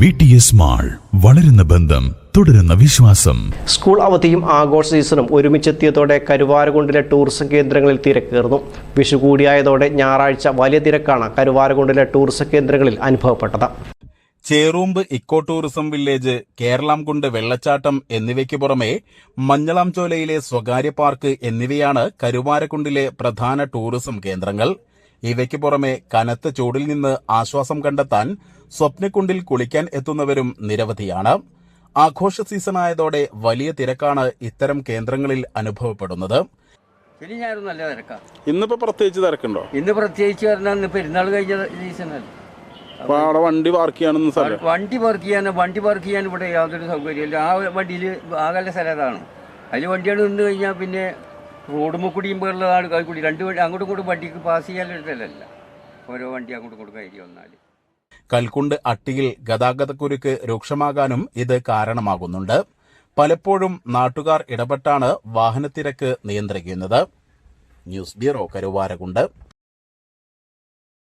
V T S mall വളരുന്ന ബന്ധം തുടരുന്ന വിശ്വാസം. സ്കൂൾ അവധിയും ആഘോഷ സീസണും ഒരുമിച്ചെത്തിയതോടെ കരുവാരകുണ്ടിലെ ടൂറിസം കേന്ദ്രങ്ങളിൽ തിരക്കേറുന്നു വിഷു കൂടിയായതോടെ ഞായറാഴ്ച വലിയ തിരക്കാണ് കരുവാരകുണ്ടിലെ ടൂറിസം കേന്ദ്രങ്ങളിൽ അനുഭവപ്പെട്ടത്. ചേറൂമ്പ് ഇക്കോ ടൂറിസം വില്ലേജ് കേരളംകുണ്ട് വെള്ളച്ചാട്ടം എന്നിവയ്ക്ക് പുറമെ മഞ്ഞളാംചോലയിലെ സ്വകാര്യ പാർക്ക് എന്നിവയാണ് കരുവാരക്കുണ്ടിലെ പ്രധാന ടൂറിസം കേന്ദ്രങ്ങൾ. ഇവയ്ക്ക് പുറമെ കനത്ത ചൂടിൽ നിന്ന് ആശ്വാസം കണ്ടെത്താൻ സ്വപ്നക്കുണ്ടിൽ കുളിക്കാൻ എത്തുന്നവരും നിരവധിയാണ്. ആഘോഷ സീസണായതോടെ വലിയ തിരക്കാണ് ഇത്തരം കേന്ദ്രങ്ങളിൽ അനുഭവപ്പെടുന്നത്. ശരി ഞാനും നല്ല തിരക്കാം. ഇന്നിപ്പോ പ്രത്യേകിച്ച് തിരക്കുണ്ടോ? ഇന്ന് പ്രത്യേകിച്ച് പറഞ്ഞാൽ ഇന്ന് പെരുന്നാൾ കഴിഞ്ഞ സീസണല്ല അപ്പൊ അവിടെ വണ്ടി പാർക്ക് ചെയ്യാനൊന്നും സ്ഥലം വണ്ടി പാർക്ക് ചെയ്യാൻ വണ്ടി പാർക്ക് ചെയ്യാൻ ഇവിടെ യാതൊരു സൗകര്യമില്ല ആ വണ്ടിയിൽ ആകല്ല സ്ഥലം അതാണ്. അതിൽ വണ്ടിയാണ് നിന്ന് കഴിഞ്ഞാൽ പിന്നെ റോഡ് കുടിയുമ്പോഴുള്ളതാണ് കൂടി. രണ്ട് വണ്ടി അങ്ങോട്ടും ഇങ്ങോട്ടും വണ്ടിക്ക് പാസ് ചെയ്യാനുള്ള ഓരോ വണ്ടി അങ്ങോട്ടും ഇങ്ങോട്ടും കയറി വന്നാൽ കൽക്കുണ്ട് അട്ടിയിൽ ഗതാഗതക്കുരുക്ക് രൂക്ഷമാകാനും ഇത് കാരണമാകുന്നുണ്ട്. പലപ്പോഴും നാട്ടുകാർ ഇടപെട്ടാണ് വാഹനത്തിരക്ക് നിയന്ത്രിക്കുന്നത്. News bureau Karuvarakundu.